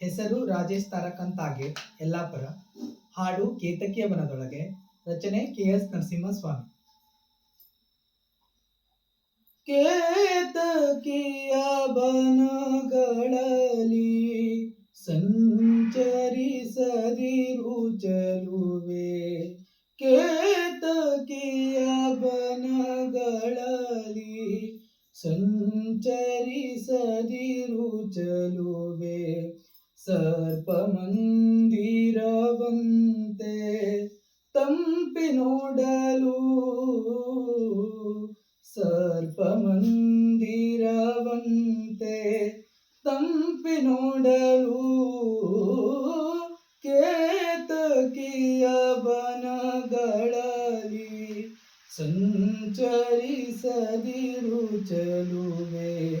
ಹೆಸರು ರಾಜೇಶ್ ತಾರಕಂತಾಗೆ ಯಲ್ಲಾಪುರ, ಹಾಡು ಕೇತಕಿಯ ಬನದೊಳಗೆ ರಚನೆ ಕೆ ಎಸ್ ನರಸಿಂಹಸ್ವಾಮಿ. ಕೇತಕಿಯ ಬನಗಳಲ್ಲಿ ಸಂಚರಿಸದಿರು ಚಲುವೆ ಕೇತಕಿಯ ಬನಗಳಲ್ಲಿ ಸಂಚರಿಸದಿರು ಚಲುವೆ ಸರ್ಪ ಮಂದಿರವಂತೆ ತಂಪಿ ನೋಡಲು ಸರ್ಪ ಮಂದಿರವಂತೆ ತಂಪಿ ನೋಡಲು ಕೇತಕಿಯ ಬನಗಳಲ್ಲಿ ಸಂಚರಿಸದಿರು ಚಲುವೆ.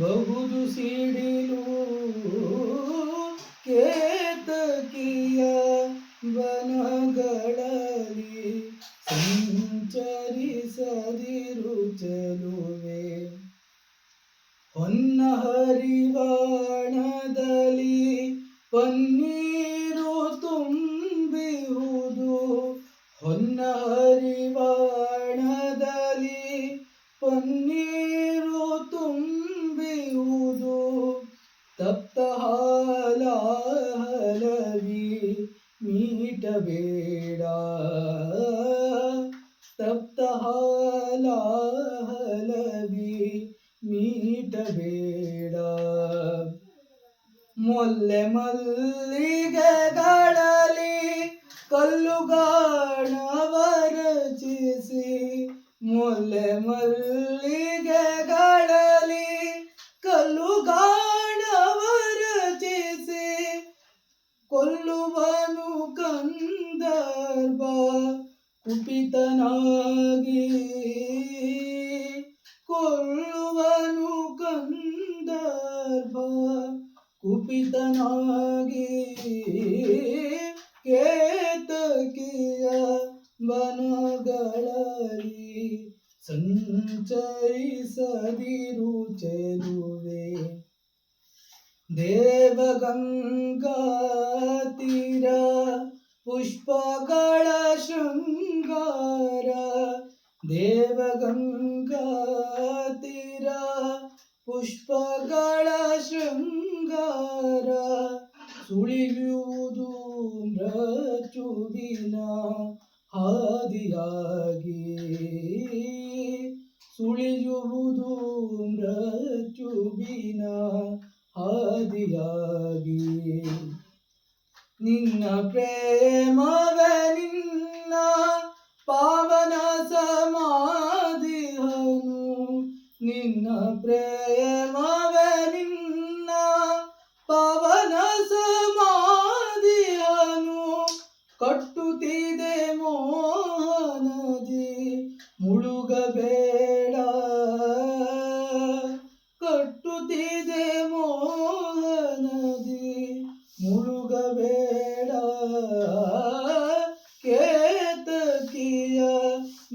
ಬಹುದು ಸಿಡಿಲು ಕೇತಕಿಯ ವನಗಳಲ್ಲಿ ಸಂಚರಿಸದಿರು ಚಲುವೆ ಹೊನ್ನ ಹರಿವಾಣದಲ್ಲಿ ಪನ್ನೀರು ತುಂಬಿರುವುದು. ಹೊನ್ನ ಹರಿವಾಣದಲ್ಲಿ ಪನ್ನೀರು ತಪ್ತ ಹಾಲ ಹಲವಿ ಮೀಟಬೇಡ. ಮೊಲ್ಲೆ ಮಲ್ಲಿಗೆಗಳಲ್ಲಿ ಕಲ್ಲುಗಾಣವ ರಚಿಸಿ ಮೊಲ್ಲೆ ಮಲ್ಲಿಗೆಗಳಲ್ಲಿ ಕುಪಿತನಾಗಿ ಕೊಳ್ಳುವನು ಕಂದರ್ಭ ಕುಪಿತನಾಗಿ ಕೇತಕಿಯ ಬನಗಳಲ್ಲಿ ಸಂಚರಿಸದಿರು ಚೆಲುವೆ. ದೇವಗಂಗಾ ತೀರ ಪುಷ್ಪಗಳ ಶೃಂಗಾರ ದೇವಗಂಗಾ ತೀರ ಪುಷ್ಪಗಳ ಶೃಂಗಾರ ಸುಳಿಯುವುದು ಮೃಚುವಿನ ಹಾದಿಯಾಗಿ ಸುಳಿಯುವುದು ಮೃಚುವಿನ ಹಾದಿಯಾಗಿ ನಿನ್ನ ಪ್ರೇಮವೇ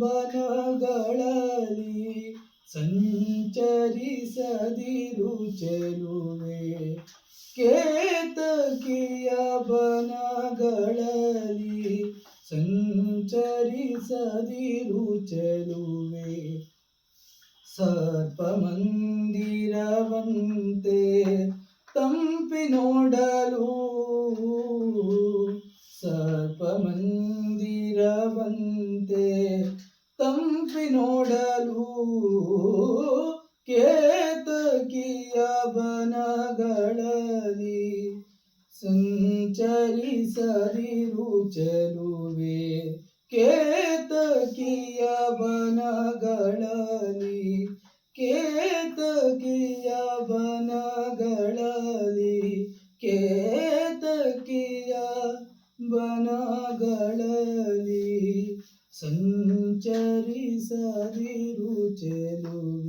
ಬನಗಳಲ್ಲಿ ಸಂಚರಿಸದಿರು ಚೆಲುವೆ ಕೇತಕಿಯ ಬನಗಳಲ್ಲಿ ಸಂಚರಿಸದಿರು ಚೆಲುವೆ ಸರ್ಪ ಮಂದಿರವಂತೆ ತಂಪಿ ನೋಡಲು ಸರ್ಪ ಮಂದಿರವಂತೆ ತಂಪಿ ನೋಡಲು ಕೇತಕಿಯ ಬನಗಳಲ್ಲಿ ಸಂಚರಿಸದಿರು ಚೆಲುವೆ. ಕೇತಕಿಯ ಬನಗಳಲ್ಲಿ ಕೇತಕಿಯ ಬನಗಳಲ್ಲಿ ಕೇತಕಿಯ ಬನಗಳಲ್ಲಿ ಸಂಚರಿಸದಿರು ಚೆಲುವೆ